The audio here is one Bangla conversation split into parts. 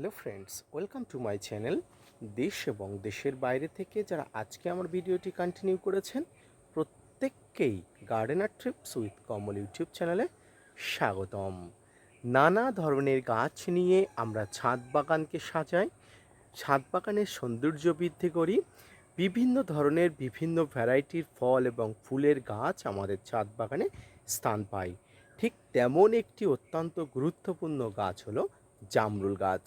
Hello friends, welcome to my channel দেশ এবং দেশের বাইরে থেকে যারা আজকে আমার ভিডিওটি কন্টিনিউ করেছেন, প্রত্যেককেই gardener trips with Kamal YouTube চ্যানেলে স্বাগতম। নানা ধরনের গাছ নিয়ে আমরা ছাদ বাগানকে সাজাই, ছাদ বাগানের সৌন্দর্য বৃদ্ধি করি, বিভিন্ন ধরনের বিভিন্ন ভ্যারাইটির ফল এবং ফুলের গাছ আমাদের ছাদ বাগানে স্থান পায়। ঠিক তেমন একটি অত্যন্ত গুরুত্বপূর্ণ গাছ হলো জামরুল গাছ।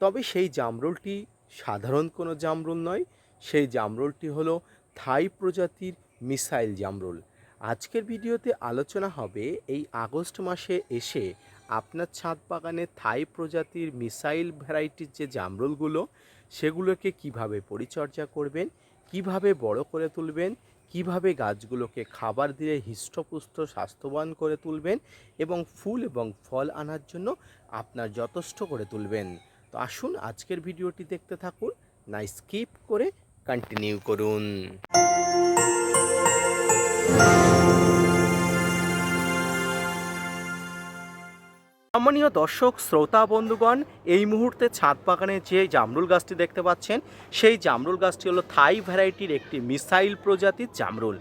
তবে সেই জামরুলটি সাধারণ কোনো জামরুল নয়, সেই জামরুলটি হলো থাই প্রজাতির মিসাইল জামরুল। আজকের ভিডিওতে আলোচনা হবে এই আগস্ট মাসে এসে আপনার ছাদ বাগানে থাই প্রজাতির মিসাইল ভ্যারাইটির যে জামরুলগুলো, সেগুলোকে কীভাবে পরিচর্যা করবেন, কীভাবে বড় করে তুলবেন, কীভাবে গাছগুলোকে খাবার দিয়ে হৃষ্টপুষ্ট স্বাস্থ্যবান করে তুলবেন এবং ফুল এবং ফল আনার জন্য আপনার যথেষ্ট করে তুলবেন। তো আসুন আজকের ভিডিওটি দেখতে থাকুন। না স্কিপ করে কন্টিনিউ করুন। সম্মানীয় দর্শক, শ্রোতা, বন্ধুগণ, এই মুহূর্তে ছাদ বাগানে যে জামরুল গাছটি দেখতে পাচ্ছেন, সেই জামরুল গাছটি হলো থাই ভ্যারাইটির একটি মিসাইল প্রজাতির জামরুল।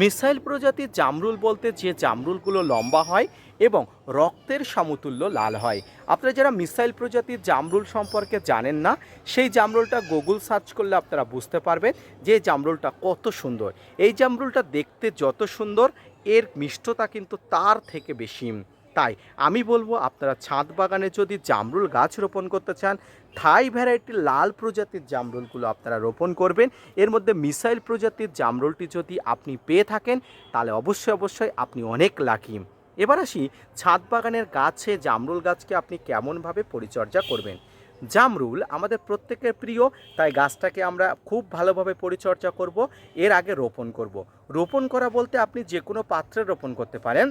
মিসাইল প্রজাতির জামরুল বলতে যে জামরুলগুলো লম্বা হয় এবং রক্তের সমতুল্য লাল হয়। আপনারা যারা মিসাইল প্রজাতির জামরুল সম্পর্কে জানেন না, সেই জামরুলটা গুগল সার্চ করলে আপনারা বুঝতে পারবেন যে জামরুলটা কত সুন্দর। এই জামরুলটা দেখতে যত সুন্দর, এর মিষ্টতা কিন্তু তার থেকে বেশি। তাই আমি বলব আপনারা ছাদ বাগানে যদি জামরুল গাছ রোপণ করতে চান, থাই ভ্যারাইটির লাল প্রজাতির জামরুলগুলো আপনারা রোপণ করবেন। এর মধ্যে মিসাইল প্রজাতির জামরুলটি যদি আপনি পেয়ে থাকেন, তাহলে অবশ্যই অবশ্যই আপনি অনেক লাকি। এবার আসি ছাদ বাগানের গাছে জামরুল গাছকে আপনি কেমনভাবে পরিচর্যা করবেন। জামরুল আমাদের প্রত্যেকের প্রিয়, তাই গাছটাকে আমরা খুব ভালোভাবে পরিচর্যা করব, এর আগে রোপণ করব। রোপণ করা বলতে আপনি যে কোনো পাত্রে রোপণ করতে পারেন।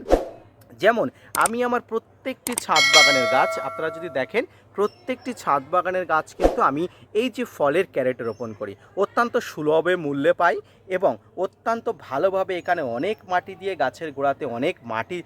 যেমন, আমি আমার প্রত্যেকটি ছাদ বাগানের গাছ, আপনারা যদি দেখেন, প্রত্যেকটি ছাদ বাগানের গাছ কিন্তু আমি এই যে ফলের ক্যারেটে রোপণ করি। অত্যন্ত সুলভে মূল্যে পাই এবং অত্যন্ত ভালোভাবে এখানে অনেক মাটি দিয়ে গাছের গোড়াতে অনেক মাটি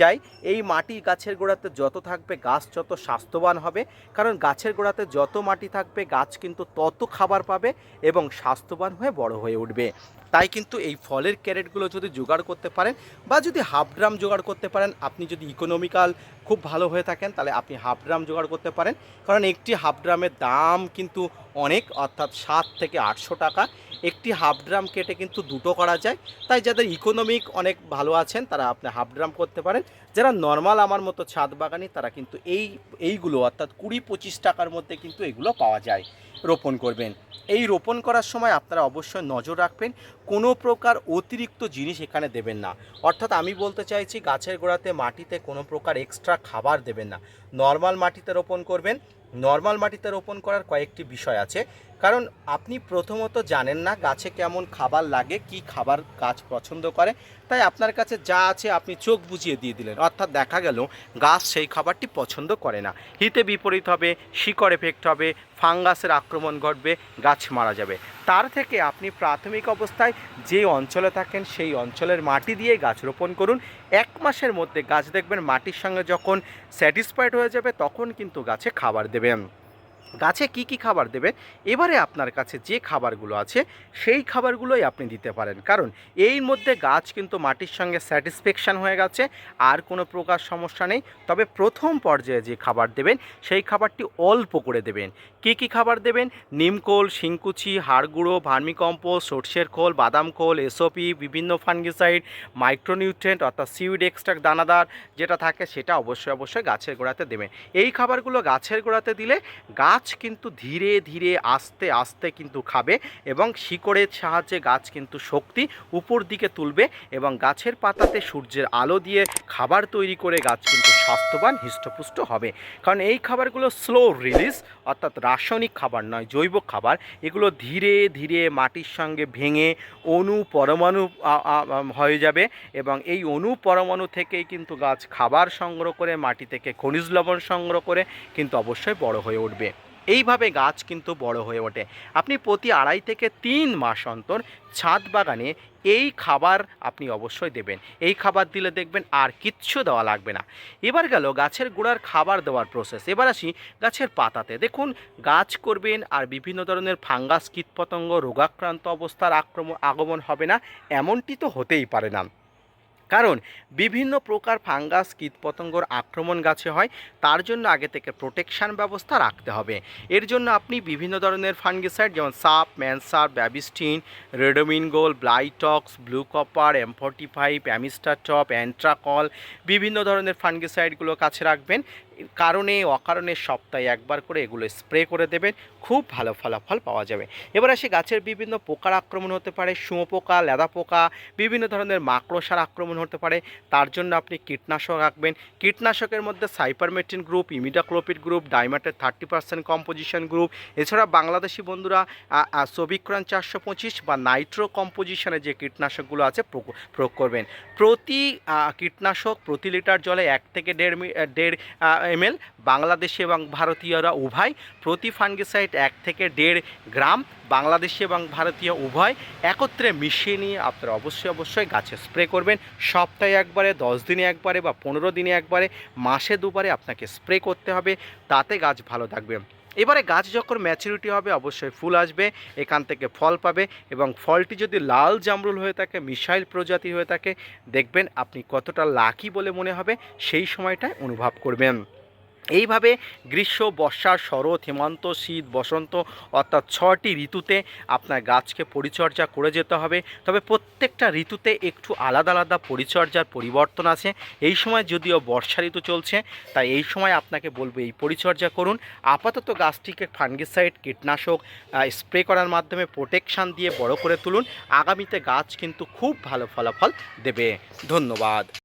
যায়। এই মাটি গাছের গোড়াতে যত থাকবে গাছ যত স্বাস্থ্যবান হবে। কারণ গাছের গোড়াতে যত মাটি থাকবে, গাছ কিন্তু তত খাবার পাবে এবং স্বাস্থ্যবান হয়ে বড় হয়ে উঠবে। তাই কিন্তু এই ফলের ক্যারেটগুলো যদি জোগাড় করতে পারেন বা যদি হাফ ড্রাম জোগাড় করতে পারেন, আপনি যদি ইকোনমিক্যাল খুব ভালো হয়ে থাকেন, তাহলে আপনি হাফ ড্রাম জোগাড় করতে পারেন। কারণ একটি হাফ ড্রামের দাম কিন্তু অনেক, অর্থাৎ সাত থেকে আটশো টাকা। একটি হাফ ড্রাম কেটে কিন্তু দুটো করা যায়। তাই যাদের ইকোনমিক অনেক ভালো আছেন, তারা আপনি হাফ ড্রাম করতে পারেন। যারা নর্মাল আমার মতো ছাদ বাগানি, তারা কিন্তু এই, এইগুলো, অর্থাৎ কুড়ি পঁচিশ টাকার মধ্যে কিন্তু এগুলো পাওয়া যায়, রোপণ করবেন। এই রোপণ করার সময় আপনারা অবশ্যই নজর রাখবেন, কোনো প্রকার অতিরিক্ত জিনিস এখানে দেবেন না। অর্থাৎ আমি বলতে চাইছি, গাছের গোড়াতে মাটিতে কোনো প্রকার এক্সট্রা খাবার দেবেন না। নর্মাল মাটিতে রোপণ করবেন নর্মাল মাটিতে রোপণ করার কয়েকটি বিষয় আছে। কারণ আপনি প্রথমত জানেন না গাছে কেমন খাবার লাগে, কি খাবার গাছ পছন্দ করে। তাই আপনার কাছে যা আছে আপনি চোখ বুঝিয়ে দিয়ে দিলেন। অর্থাৎ দেখা গেল গাছ সেই খাবারটি পছন্দ করে না। হিতে বিপরীত হবে, শিকড় এফেক্ট হবে, ফাঙ্গাসের আক্রমণ ঘটবে, গাছ মারা যাবে। তার থেকে আপনি প্রাথমিক অবস্থায় যে অঞ্চলে থাকেন, সেই অঞ্চলের মাটি দিয়ে গাছ রোপণ করুন। এক মাসের মধ্যে গাছ দেখবেন মাটির সঙ্গে যখন স্যাটিসফাইড হয়ে যাবে, তখন কিন্তু গাছে খাবার দেবেন গাছে কি কি খাবার দেবে? এবারে আপনার কাছে যে খাবারগুলো আছে, সেই খাবারগুলোই আপনি দিতে পারেন। কারণ এই মধ্যে গাছ কিন্তু মাটির সঙ্গে স্যাটিসফ্যাকশান হয়ে গেছে, আর কোনো প্রকার সমস্যা নেই। তবে প্রথম পর্যায়ে যে খাবার দেবেন, সেই খাবারটি অল্প করে দেবেন। কি কি খাবার দেবেন? নিমকোল শিংকুচি হাড়গুঁড়ো ভার্মিকম্পোস্ট, সর্ষের খোল, বাদাম খোল এসওপি বিভিন্ন ফাঙ্গিসাইড মাইক্রোনিউট্রেন্ট অর্থাৎ সিউড এক্সট্রাক্ট দানাদার যেটা থাকে, সেটা অবশ্যই অবশ্যই গাছের গোড়াতে দেবেন। এই খাবারগুলো গাছের গোড়াতে দিলে গাছ কিন্তু ধীরে ধীরে আস্তে আস্তে কিন্তু খাবে এবং শিকড়ের সাহায্যে গাছ কিন্তু শক্তি উপর দিকে তুলবে এবং গাছের পাতাতে সূর্যের আলো দিয়ে খাবার তৈরি করে গাছ কিন্তু স্বাস্থ্যবান, হৃষ্টপুষ্ট হবে। কারণ এই খাবারগুলো স্লো রিলিজ অর্থাৎ রাসায়নিক খাবার নয়, জৈব খাবার। এগুলো ধীরে ধীরে মাটির সঙ্গে ভেঙে অণু পরমাণু হয়ে যাবে এবং এই অণু পরমাণু থেকেই কিন্তু গাছ খাবার সংগ্রহ করে, মাটি থেকে খনিজ লবণ সংগ্রহ করে কিন্তু অবশ্যই বড় হয়ে উঠবে। এইভাবে গাছ কিন্তু বড় হয়ে ওঠে। আপনি প্রতি আড়াই থেকে তিন মাস অন্তর ছাদ বাগানে এই খাবার আপনি অবশ্যই দেবেন। এই খাবার দিলে দেখবেন আর কিচ্ছু দেওয়া লাগবে না। এবার গেল গাছের গোড়ার খাবার দেওয়ার প্রসেস এবার আসি গাছের পাতাতে। দেখুন, গাছ করবেন আর বিভিন্ন ধরনের ফাঙ্গাস, কীটপতঙ্গ, রোগাক্রান্ত অবস্থার আক্রমণ, আগমন হবে না। এমনটি তো হতেই পারে না। কারণ বিভিন্ন প্রকার ফাঙ্গাস, কীটপতঙ্গর আক্রমণ গাছে হয়, তার জন্য আগে থেকে প্রোটেকশান ব্যবস্থা রাখতে হবে। এর জন্য আপনি বিভিন্ন ধরনের ফাঙ্গিসাইড যেমন সাপ, ম্যানসার, Bavistin, Ridomil Gold, Blitox blue copper M forty five Amistar Top Antracol বিভিন্ন ধরনের ফাঙ্গিসাইডগুলো কাছে রাখবেন। কারণে, অকারণে সপ্তাহে একবার করে এগুলো স্প্রে করে দেবেন। খুব ভালো ফলাফল পাওয়া যাবে। এবার আসি গাছের বিভিন্ন পোকার আক্রমণ হতে পারে শুঁয়োপোকা লেদা পোকা, বিভিন্ন ধরনের মাকড়সার আক্রমণ হতে পারে। তার জন্য আপনি কীটনাশক রাখবেন কীটনাশকের মধ্যে সাইপারমেটিন গ্রুপ, ইমিডাক্লোপিড গ্রুপ, ডাইমাটের থার্টি পার্সেন্ট কম্পোজিশন গ্রুপ, এছাড়া বাংলাদেশি বন্ধুরা সবিক্রান চারশো পঁচিশ বা নাইট্রো কম্পোজিশনে যে কীটনাশকগুলো আছে প্রয়োগ- করবেন। প্রতি কীটনাশক প্রতি লিটার জলে এক থেকে দেড় দেড় এমএল, বাংলাদেশি এবং ভারতীয়রা উভয় প্রতি ফাঙ্গিসাইড এক থেকে দেড় গ্রাম। বাংলাদেশি এবং ভারতীয় উভয় একত্রে মিশিয়ে নিয়ে আপনারা অবশ্যই অবশ্যই গাছে স্প্রে করবেন। সপ্তাহে একবারে, দশ দিনে একবারে বা পনেরো দিনে একবারে, মাসে দুবারে আপনাকে স্প্রে করতে হবে। তাতে গাছ ভালো থাকবে। এবারে গাছ যখন ম্যাচুরিটি হবে, অবশ্যই ফুল আসবে, এখান থেকে ফল পাবে এবং ফলটি যদি লাল জামরুল হয়ে থাকে মিসাইল প্রজাতি হয়ে থাকে, দেখবেন আপনি কতটা লাকি বলে মনে হবে, সেই সময়টায় অনুভব করবেন। এইভাবে গ্রীষ্ম, বর্ষা, শরৎ, হেমন্ত, শীত, বসন্ত অর্থাৎ ছটি ঋতুতে আপনার গাছকে পরিচর্যা করে যেতে হবে। তবে প্রত্যেকটা ঋতুতে একটু আলাদা আলাদা পরিচর্যার পরিবর্তন আছে। এই সময় যদিও বর্ষা ঋতু চলছে, তাই এই সময় আপনাকে বলব এই পরিচর্যা করুন। আপাতত গাছটিকে ফাঙ্গিসাইড, কীটনাশক স্প্রে করার মাধ্যমে প্রোটেকশান দিয়ে বড় করে তুলুন। আগামীতে গাছ কিন্তু খুব ভালো ফলাফল দেবে। ধন্যবাদ।